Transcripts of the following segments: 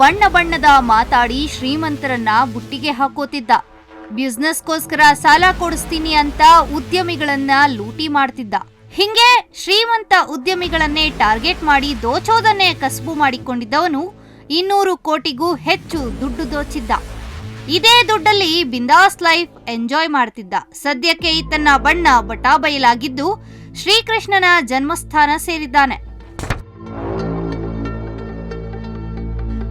ಬಣ್ಣ ಬಣ್ಣದ ಮಾತಾಡಿ ಶ್ರೀಮಂತರನ್ನ ಬುಟ್ಟಿಗೆ ಹಾಕೋತಿದ್ದ. ಬಿಸ್ನೆಸ್ಗೋಸ್ಕರ ಸಾಲ ಕೊಡಿಸ್ತೀನಿ ಅಂತ ಉದ್ಯಮಿಗಳನ್ನ ಲೂಟಿ ಮಾಡ್ತಿದ್ದ. ಹಿಂಗೆ ಶ್ರೀಮಂತ ಉದ್ಯಮಿಗಳನ್ನೇ ಟಾರ್ಗೆಟ್ ಮಾಡಿ ದೋಚೋದನ್ನೇ ಕಸಬು ಮಾಡಿಕೊಂಡಿದ್ದವನು ಇನ್ನೂರು ಕೋಟಿಗೂ ಹೆಚ್ಚು ದುಡ್ಡು ದೋಚಿದ್ದ. ಇದೇ ದುಡ್ಡಲ್ಲಿ ಬಿಂದಾಸ್ ಲೈಫ್ ಎಂಜಾಯ್ ಮಾಡ್ತಿದ್ದ. ಸದ್ಯಕ್ಕೆ ಈತನ ಬಣ್ಣ ಬಟಾಬಯಲಾಗಿದ್ದು ಶ್ರೀಕೃಷ್ಣನ ಜನ್ಮಸ್ಥಾನ ಸೇರಿದ್ದಾನೆ.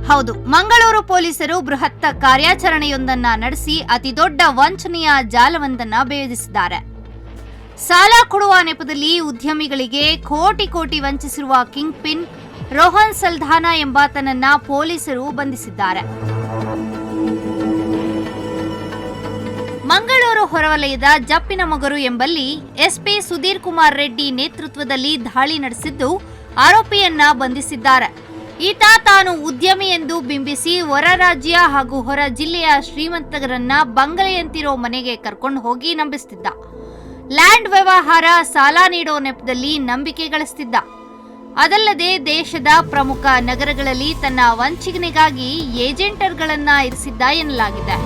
ಹೌದು, ಮಂಗಳೂರು ಪೊಲೀಸರು ಬೃಹತ್ ಕಾರ್ಯಾಚರಣೆಯೊಂದನ್ನ ನಡೆಸಿ ಅತಿದೊಡ್ಡ ವಂಚನೆಯ ಜಾಲವೊಂದನ್ನ ಭೇದಿಸಿದ್ದಾರೆ. ಸಾಲ ಕೊಡುವ ನೆಪದಲ್ಲಿ ಉದ್ಯಮಿಗಳಿಗೆ ಕೋಟಿ ಕೋಟಿ ವಂಚಿಸಿರುವ ಕಿಂಗ್ ಪಿನ್ ರೋಹನ್ ಸಲ್ಧಾನ ಎಂಬಾತನನ್ನ ಪೊಲೀಸರು ಬಂಧಿಸಿದ್ದಾರೆ. ಮಂಗಳೂರು ಹೊರವಲಯದ ಜಪ್ಪಿನ ಮೊಗರು ಎಂಬಲ್ಲಿ ಎಸ್ಪಿ ಸುಧೀರ್ ಕುಮಾರ್ ರೆಡ್ಡಿ ನೇತೃತ್ವದಲ್ಲಿ ದಾಳಿ ನಡೆಸಿದ್ದು ಆರೋಪಿಯನ್ನ ಬಂಧಿಸಿದ್ದಾರೆ. ಈತ ತಾನು ಉದ್ಯಮಿ ಎಂದು ಬಿಂಬಿಸಿ ಹೊರ ರಾಜ್ಯ ಹಾಗೂ ಹೊರ ಜಿಲ್ಲೆಯ ಶ್ರೀಮಂತರನ್ನ ಬಂಗಲೆಯಂತಿರೋ ಮನೆಗೆ ಕರ್ಕೊಂಡು ಹೋಗಿ ನಂಬಿಸ್ತಿದ್ದ. ಲ್ಯಾಂಡ್ ವ್ಯವಹಾರ ಸಾಲ ನೀಡೋ ನೆಪದಲ್ಲಿ ನಂಬಿಕೆ ಗಳಿಸ್ತಿದ್ದ. ಅದಲ್ಲದೆ ದೇಶದ ಪ್ರಮುಖ ನಗರಗಳಲ್ಲಿ ತನ್ನ ವಂಚಿಗನಿಗಾಗಿ ಏಜೆಂಟರ್ಗಳನ್ನ ಇರಿಸಿದ್ದ ಎನ್ನಲಾಗಿದೆ.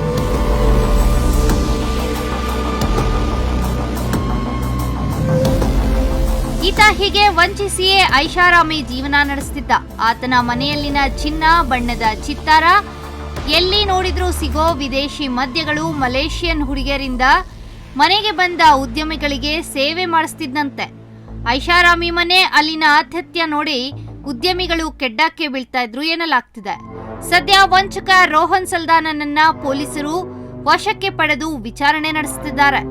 ಈತ ಹೀಗೆ ವಂಚಿಸಿಯೇ ಐಷಾರಾಮಿ ಜೀವನ ನಡೆಸುತ್ತಿದ್ದ ಆತನ ಮನೆಯಲ್ಲಿನ ಚಿನ್ನ, ಬಣ್ಣದ ಚಿತ್ತಾರ, ಎಲ್ಲಿ ನೋಡಿದ್ರೂ ಸಿಗೋ ವಿದೇಶಿ ಮದ್ಯಗಳು ಮಲೇಷಿಯನ್ ಹುಡುಗಿಯರಿಂದ ಮನೆಗೆ ಬಂದ ಉದ್ಯಮಿಗಳಿಗೆ ಸೇವೆ ಮಾಡಿಸ್ತಿದ್ದಂತೆ. ಐಷಾರಾಮಿ ಮನೆ ಅಲ್ಲಿನ ಆತಿಥ್ಯ ನೋಡಿ ಉದ್ಯಮಿಗಳು ಕೆಡ್ಡಕ್ಕೆ ಬೀಳ್ತಾ ಇದ್ರು ಎನ್ನಲಾಗ್ತಿದೆ. ಸದ್ಯ ವಂಚಕ ರೋಹನ್ ಸಲ್ದಾನನನ್ನ ಪೊಲೀಸರು ವಶಕ್ಕೆ ಪಡೆದು ವಿಚಾರಣೆ ನಡೆಸುತ್ತಿದ್ದಾರೆ